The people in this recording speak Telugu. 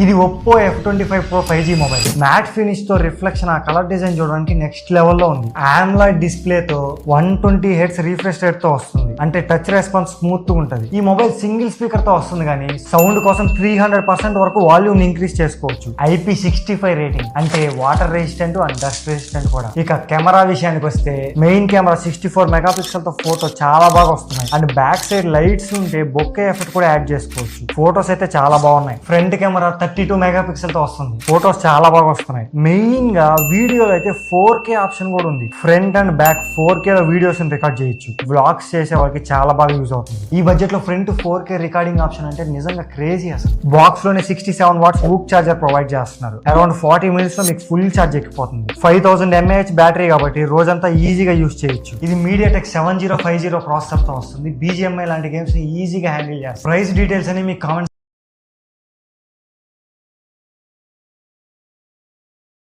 ఇది Oppo F twenty five pro five G mobile matte ఫినిష్తో reflection ఆ కలర్ డిజైన్ చూడడానికి నెక్స్ట్ లెవెల్లో ఉంది. ఆండ్రాయిడ్ డిస్ప్లే తో వన్ ట్వంటీ హెడ్స్ రీఫ్రెష్ రేట్తో వస్తుంది. అంటే టచ్ రెస్పాన్స్ స్మూత్గా ఉంటుంది. ఈ మొబైల్ సింగిల్ స్పీకర్తో వస్తుంది కానీ సౌండ్ కోసం త్రీ హండ్రెడ్ పర్సెంట్ వరకు వాల్యూమ్ ఇంక్రీజ్ చేసుకోవచ్చు. ఐపీ సిక్స్టీ ఫైవ్ రేటింగ్ అంటే water resistant and dust resistant కూడా. ఇక కెమెరా విషయానికి వస్తే main camera sixty four mega పిక్సెల్తో photo చాలా బాగా వస్తున్నాయి. అండ్ బ్యాక్ సైడ్ లైట్స్ ఉంటే బొక్కే ఎఫెక్ట్ కూడా యాడ్ చేసుకోవచ్చు. ఫోటోస్ అయితే చాలా బాగున్నాయి. Front camera thirty two mega పిక్సెల్తో వస్తుంది. ఫోటోస్ చాలా బాగా వస్తున్నాయి. మెయిన్గా వీడియోలో అయితే ఫోర్ కే ఆప్షన్ కూడా ఉంది. Front and back four K లో వీడియోస్ రికార్డ్ చేయొచ్చు. బ్లాగ్స్ చేసే వాళ్ళకి చాలా బాగా యూజ్ అవుతుంది. ఈ బడ్జెట్లో front four K recording option అంటే నిజంగా క్రేజీ అసలు. బాక్స్లోనే సిక్స్టీ సెవెన్ వాట్స్ బుక్ చార్జర్ ప్రొవైడ్ చేస్తున్నారు. అరౌండ్ ఫార్టీ మినిట్స్లో మీకు ఫుల్ చార్జ్ ఎక్కిపోతుంది. ఫైవ్ థౌసండ్ ఎంఏహెచ్ బ్యాటరీ కాబట్టి రోజంతా ఈజీగా యూజ్ చేయొచ్చు. ఇది MediaTek seven zero five zero ప్రాసెసర్తో వస్తుంది బీజిఎంఐ లాంటి గేమ్స్ని ఈజీగా హ్యాండిల్ చేస్తారు ప్రైస్ డీటెయిల్స్ అని మీకు కామెంట్